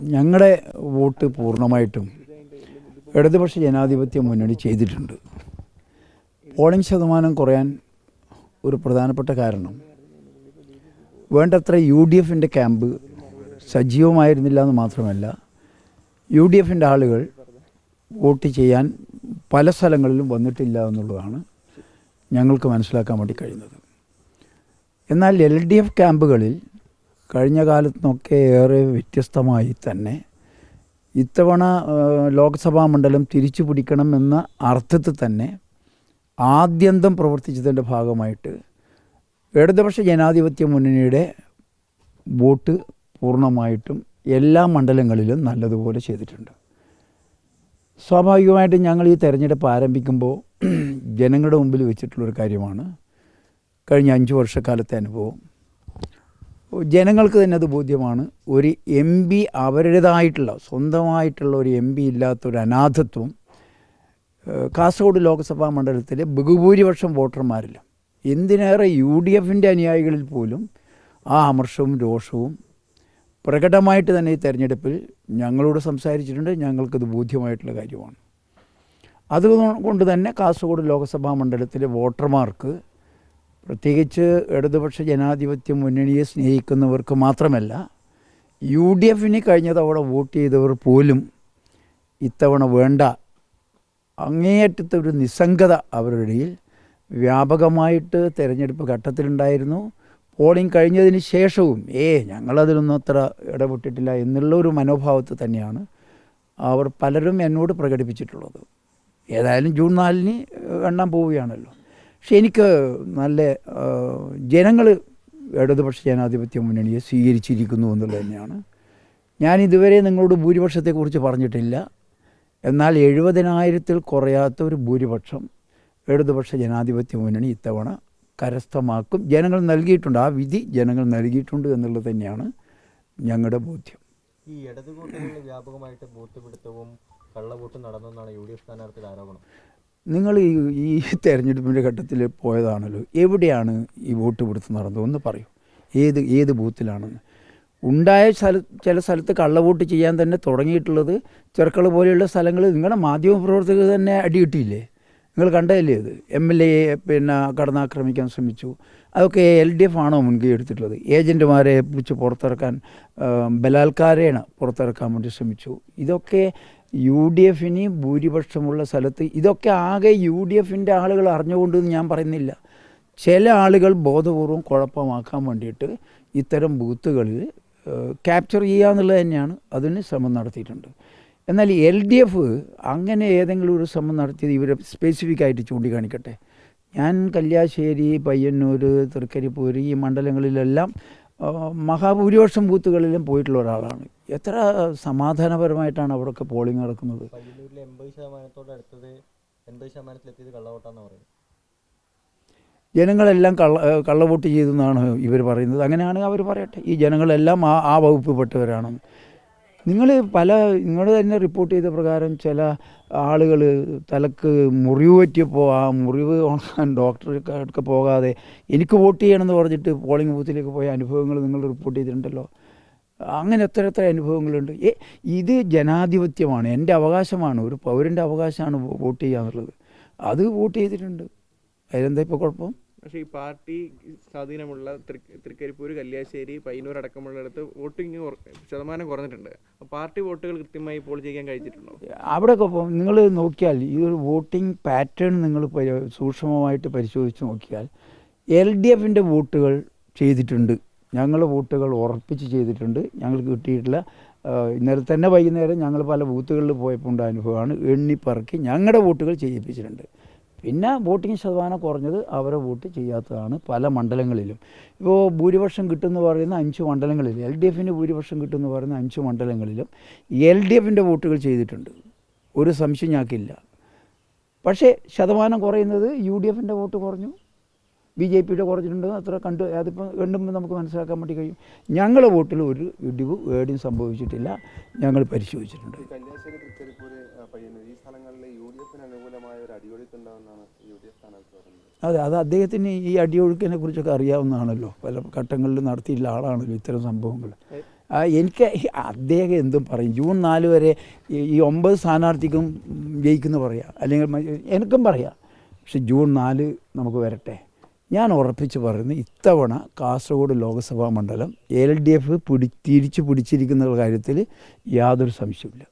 ഞങ്ങളുടെ വോട്ട് പൂർണമായിട്ടും ഇടതുപക്ഷ ജനാധിപത്യ മുന്നണി ചെയ്തിട്ടുണ്ട്. പോളിംഗ് ശതമാനം കുറയാൻ ഒരു പ്രധാനപ്പെട്ട കാരണം വേണ്ടത്ര യു ഡി എഫിന്റെ ക്യാമ്പ് സജീവമായിരുന്നില്ല എന്ന് മാത്രമല്ല യു ഡി എഫിന്റെ ആളുകൾ വോട്ട് ചെയ്യാൻ പല സ്ഥലങ്ങളിലും വന്നിട്ടില്ല എന്നുള്ളതാണ് ഞങ്ങൾക്ക് മനസ്സിലാക്കാൻ വേണ്ടി കഴിയുന്നത്. എന്നാൽ എൽ ഡി എഫ് ക്യാമ്പുകളിൽ കഴിഞ്ഞ കാലത്തുനിന്നൊക്കെ ഏറെ വ്യത്യസ്തമായി തന്നെ ഇത്തവണ ലോക്സഭാ മണ്ഡലം തിരിച്ചു പിടിക്കണം എന്ന അർത്ഥത്തിൽ തന്നെ ആദ്യന്തം പ്രവർത്തിച്ചതിന്റെ ഭാഗമായിട്ട് ഇടതുപക്ഷ ജനാധിപത്യ മുന്നണിയുടെ വോട്ട് പൂർണമായിട്ടും എല്ലാ മണ്ഡലങ്ങളിലും നല്ലതുപോലെ ചെയ്തിട്ടുണ്ട്. സ്വാഭാവികമായിട്ടും ഞങ്ങൾ ഈ തെരഞ്ഞെടുപ്പ് ആരംഭിക്കുമ്പോൾ ജനങ്ങളുടെ മുമ്പിൽ വെച്ചിട്ടുള്ളൊരു കാര്യമാണ്. കഴിഞ്ഞ അഞ്ച് വർഷക്കാലത്തെ അനുഭവം. ജനങ്ങൾക്ക് തന്നെ അത് ബോധ്യമാണ്. ഒരു എം പി അവരുടേതായിട്ടുള്ള സ്വന്തമായിട്ടുള്ള ഒരു എം പി ഇല്ലാത്തൊരു അനാഥത്വം കാസർഗോഡ് ലോക്സഭാ മണ്ഡലത്തിലെ ബഹുഭൂരിപക്ഷം വോട്ടർമാരില്ല. എന്തിനേറെ യു ഡി എഫിന്റെ അനുയായികളിൽ പോലും ആ അമർഷവും രോഷവും പ്രകടമായിട്ട് തന്നെ ഈ തെരഞ്ഞെടുപ്പിൽ ഞങ്ങളോട് സംസാരിച്ചിട്ടുണ്ട്. ഞങ്ങൾക്കത് ബോധ്യമായിട്ടുള്ള കാര്യമാണ്. അതുകൊണ്ട് തന്നെ കാസർഗോഡ് ലോക്സഭാ മണ്ഡലത്തിലെ വോട്ടർമാർക്ക് പ്രത്യേകിച്ച് ഇടതുപക്ഷ ജനാധിപത്യ മുന്നണിയെ സ്നേഹിക്കുന്നവർക്ക് മാത്രമല്ല യു ഡി എഫിന് കഴിഞ്ഞ തവണ വോട്ട് ചെയ്തവർ പോലും ഇത്തവണ വേണ്ട അങ്ങേയറ്റത്തെ ഒരു നിസ്സംഗത അവരുടെ ഇടയിൽ വ്യാപകമായിട്ട് തിരഞ്ഞെടുപ്പ് ഘട്ടത്തിലുണ്ടായിരുന്നു. പോളിംഗ് കഴിഞ്ഞതിന് ശേഷവും ഏ ഞങ്ങളതിലൊന്നും അത്ര ഇടപെട്ടിട്ടില്ല എന്നുള്ള ഒരു മനോഭാവത്തിൽ തന്നെയാണ് അവർ പലരും എന്നോട് പ്രകടിപ്പിച്ചിട്ടുള്ളത്. ഏതായാലും ജൂൺ നാലിന് എണ്ണാൻ പോവുകയാണല്ലോ. പക്ഷെ എനിക്ക് നല്ല ജനങ്ങൾ ഇടതുപക്ഷ ജനാധിപത്യ മുന്നണിയെ സ്വീകരിച്ചിരിക്കുന്നു എന്നുള്ളത് തന്നെയാണ്. ഞാൻ ഇതുവരെ നിങ്ങളോട് ഭൂരിപക്ഷത്തെക്കുറിച്ച് പറഞ്ഞിട്ടില്ല. എന്നാൽ എഴുപതിനായിരത്തിൽ കുറയാത്ത ഒരു ഭൂരിപക്ഷം ഇടതുപക്ഷ ജനാധിപത്യ മുന്നണി ഇത്തവണ കരസ്ഥമാക്കും. ജനങ്ങൾ നൽകിയിട്ടുണ്ട്. ആ വിധി ജനങ്ങൾ നൽകിയിട്ടുണ്ട് എന്നുള്ളത് തന്നെയാണ് ഞങ്ങളുടെ ബോധ്യം. ഈ ഇടതുകൂട്ടങ്ങളിൽ വ്യാപകമായിട്ട് ബൂത്ത് പിടുത്തവും കള്ളവോട്ടും നടന്നെന്നാണ് യു ഡി എഫ് സ്ഥാനാർത്ഥിയുടെ ആരോപണം. നിങ്ങൾ ഈ ഈ തെരഞ്ഞെടുപ്പിന്റെ ഘട്ടത്തിൽ പോയതാണല്ലോ. എവിടെയാണ് ഈ വോട്ട് പിടുത്തം നടന്നത്? ഒന്ന് പറയൂ. ഏത് ഏത് ബൂത്തിലാണെന്ന്. ഉണ്ടായ സ്ഥല ചില സ്ഥലത്ത് കള്ളവോട്ട് ചെയ്യാൻ തന്നെ തുടങ്ങിയിട്ടുള്ളത് ചെറുക്കള പോലെയുള്ള സ്ഥലങ്ങൾ നിങ്ങളുടെ മാധ്യമപ്രവർത്തകർ തന്നെ അടിയിട്ടില്ലേ? നിങ്ങൾ കണ്ടതല്ലേ അത് എം എൽ എയെ പിന്നെ കടന്നാക്രമിക്കാൻ ശ്രമിച്ചു. അതൊക്കെ എൽ ഡി എഫ് ആണോ മുൻകൈ എടുത്തിട്ടുള്ളത്? ഏജന്റുമാരെ പിടിച്ച് പുറത്തിറക്കാൻ ബലാത്കാരേണ പുറത്തിറക്കാൻ വേണ്ടി ശ്രമിച്ചു. ഇതൊക്കെ യു ഡി എഫിന് ഭൂരിപക്ഷമുള്ള സ്ഥലത്ത് ഇതൊക്കെ ആകെ യു ഡി എഫിന്റെ ആളുകൾ അറിഞ്ഞുകൊണ്ടെന്ന് ഞാൻ പറയുന്നില്ല. ചില ആളുകൾ ബോധപൂർവം കുഴപ്പമാക്കാൻ വേണ്ടിയിട്ട് ഇത്തരം ബൂത്തുകളിൽ ക്യാപ്ചർ ചെയ്യുക എന്നുള്ളത് തന്നെയാണ് അതിന് ശ്രമം നടത്തിയിട്ടുണ്ട്. എന്നാൽ എൽ ഡി എഫ് അങ്ങനെ ഏതെങ്കിലും ഒരു ശ്രമം നടത്തിയത് ഇവരെ സ്പെസിഫിക് ആയിട്ട് ചൂണ്ടിക്കാണിക്കട്ടെ. ഞാൻ കല്യാശ്ശേരി പയ്യന്നൂർ തൃക്കരിപ്പൂർ ഈ മണ്ഡലങ്ങളിലെല്ലാം മഹാഭൂരിപക്ഷം ബൂത്തുകളിലും പോയിട്ടുള്ള ഒരാളാണ്. എത്ര സമാധാനപരമായിട്ടാണ് അവിടെയൊക്കെ പോളിംഗ് നടക്കുന്നത്? ജനങ്ങളെല്ലാം കള്ള കള്ളവോട്ട് ചെയ്തെന്നാണ് ഇവർ പറയുന്നത്. അങ്ങനെയാണ് അവർ പറയട്ടെ. ഈ ജനങ്ങളെല്ലാം ആ ആ വകുപ്പിൽപ്പെട്ടവരാണ്. നിങ്ങൾ പല നിങ്ങൾ തന്നെ റിപ്പോർട്ട് ചെയ്ത പ്രകാരം ചില ആളുകൾ തലക്ക് മുറിവ് പറ്റിയപ്പോൾ ആ മുറിവ് ഉണക്കാൻ ഡോക്ടർക്ക് പോകാതെ എനിക്ക് വോട്ട് ചെയ്യണമെന്ന് പറഞ്ഞിട്ട് പോളിംഗ് ബൂത്തിലേക്ക് പോയ അനുഭവങ്ങൾ നിങ്ങൾ റിപ്പോർട്ട് ചെയ്തിട്ടുണ്ടല്ലോ. അങ്ങനെ എത്ര എത്ര അനുഭവങ്ങളുണ്ട്. ഏ ഇത് ജനാധിപത്യമാണ്. എന്റെ അവകാശമാണ്. ഒരു പൗരന്റെ അവകാശമാണ് വോട്ട് ചെയ്യുക എന്നുള്ളത് അത് വോട്ട് ചെയ്തിട്ടുണ്ട്. അതിലെന്താ ഇപ്പോൾ കുഴപ്പം? പക്ഷേ ഈ പാർട്ടി സ്വാധീനമുള്ള തൃ- തൃക്കരിപ്പൂര് കല്യാശ്ശേരി പയ്യന്നൂർ അടക്കമുള്ളിടത്ത് വോട്ടിംഗ് കുറ- ശതമാനം കുറഞ്ഞിട്ടുണ്ട്. പാർട്ടി വോട്ടുകൾ കൃത്യമായി പോൾ ചെയ്യാൻ കഴിച്ചിട്ടുണ്ടോ? അവിടെയൊക്കെ നിങ്ങൾ നോക്കിയാൽ ഈ ഒരു വോട്ടിംഗ് പാറ്റേൺ നിങ്ങൾ സൂക്ഷ്മമായിട്ട് പരിശോധിച്ച് നോക്കിയാൽ എൽ ഡി എഫിന്റെ വോട്ടുകൾ ചെയ്തിട്ടുണ്ട്. ഞങ്ങൾ വോട്ടുകൾ ഉറപ്പിച്ച് ചെയ്തിട്ടുണ്ട്. ഞങ്ങൾക്ക് കിട്ടിയിട്ടുള്ള ആ, ഇന്നലെ തന്നെ വൈകുന്നേരം ഞങ്ങൾ പല ബൂത്തുകളിൽ പോയപ്പോൾ ഉണ്ടായ അനുഭവമാണ്. എണ്ണിപ്പറക്കി ഞങ്ങളുടെ വോട്ടുകൾ ചെയ്യിപ്പിച്ചിട്ടുണ്ട്. പിന്നെ വോട്ടിംഗ് ശതമാനം കുറഞ്ഞത് അവരെ വോട്ട് ചെയ്യാത്തതാണ് പല മണ്ഡലങ്ങളിലും. ഇപ്പോൾ ഭൂരിപക്ഷം കിട്ടുമെന്ന് പറയുന്ന അഞ്ച് മണ്ഡലങ്ങളിൽ എൽ ഡി എഫിന് ഭൂരിപക്ഷം കിട്ടുമെന്ന് പറയുന്ന അഞ്ച് മണ്ഡലങ്ങളിലും എൽ ഡി എഫിന്റെ വോട്ടുകൾ ചെയ്തിട്ടുണ്ട്. ഒരു സംശയം ഞങ്ങൾക്കില്ല. പക്ഷേ ശതമാനം കുറയുന്നത് യു ഡി എഫിന്റെ വോട്ട് കുറഞ്ഞു. ബി ജെ പിയുടെ കുറഞ്ഞിട്ടുണ്ട്. അത്ര കണ്ട് അതിപ്പോൾ കണ്ടുമ്പോൾ നമുക്ക് മനസ്സിലാക്കാൻ വേണ്ടി കഴിയും. ഞങ്ങളുടെ വോട്ടിൽ ഒരു ഇടിവ് ഏടിയും സംഭവിച്ചിട്ടില്ല. ഞങ്ങൾ പരിശോധിച്ചിട്ടുണ്ട്. അതെ അത് അദ്ദേഹത്തിന് ഈ അടിയൊഴുക്കിനെ കുറിച്ചൊക്കെ അറിയാവുന്നതാണല്ലോ. പല ഘട്ടങ്ങളിൽ നടത്തിയിട്ടുള്ള ആളാണല്ലോ ഇത്തരം സംഭവങ്ങൾ. എനിക്ക് അദ്ദേഹം എന്തും പറയും. ജൂൺ നാല് വരെ ഈ- ഒമ്പത് സ്ഥാനാർത്ഥിക്കും ജയിക്കുന്നു പറയാം. അല്ലെങ്കിൽ എനിക്കും പറയാം. പക്ഷെ ജൂൺ നാല് നമുക്ക് വരട്ടെ. ഞാൻ ഉറപ്പിച്ച് പറയുന്നു ഇത്തവണ കാസർഗോഡ് ലോക്സഭാ മണ്ഡലം എൽ ഡി എഫ് പിടി തിരിച്ചു പിടിച്ചിരിക്കുന്ന കാര്യത്തിൽ യാതൊരു സംശയമില്ല